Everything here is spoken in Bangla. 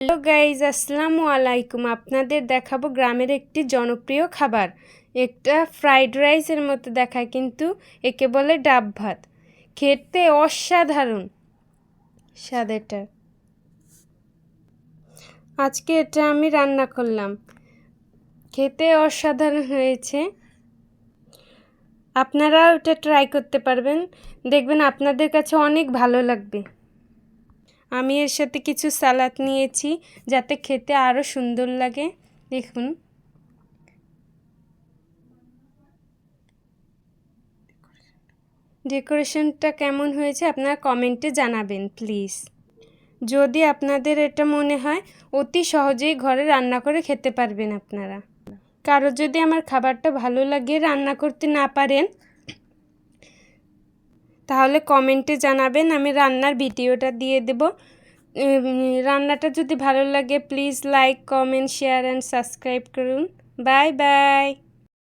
হ্যালো গাইজ, আসসালামু আলাইকুম। আপনাদের দেখাবো গ্রামের একটি জনপ্রিয় খাবার। একটা ফ্রাইড রাইসের মতো দেখায়, কিন্তু একে বলে ডাব ভাত। খেতে অসাধারণ স্বাদ এটা। আজকে এটা আমি রান্না করলাম। খেতে অসাধারণ হয়েছে। আপনারাও এটা ট্রাই করতে পারবেন। দেখবেন আপনাদের কাছে অনেক ভালো লাগবে। আমি এর সাথে কিছু সালাদ নিয়েছি, যাতে খেতে আরও সুন্দর লাগে। দেখুন। ডেকোরেশনটা কেমন হয়েছে আপনারা কমেন্টে জানাবেন, প্লিজ। যদি আপনাদের এটা মনে হয়, অতি সহজেই ঘরে রান্না করে খেতে পারবেন আপনারা। কারও যদি আমার খাবারটা ভালো লাগে রান্না করতে না পারেন তাহলে কমেন্টে জানাবেন, আমি রান্নার ভিডিওটা দিয়ে দেব। রান্নাটা যদি ভালো লাগে please like comment share and subscribe করুন। Bye bye.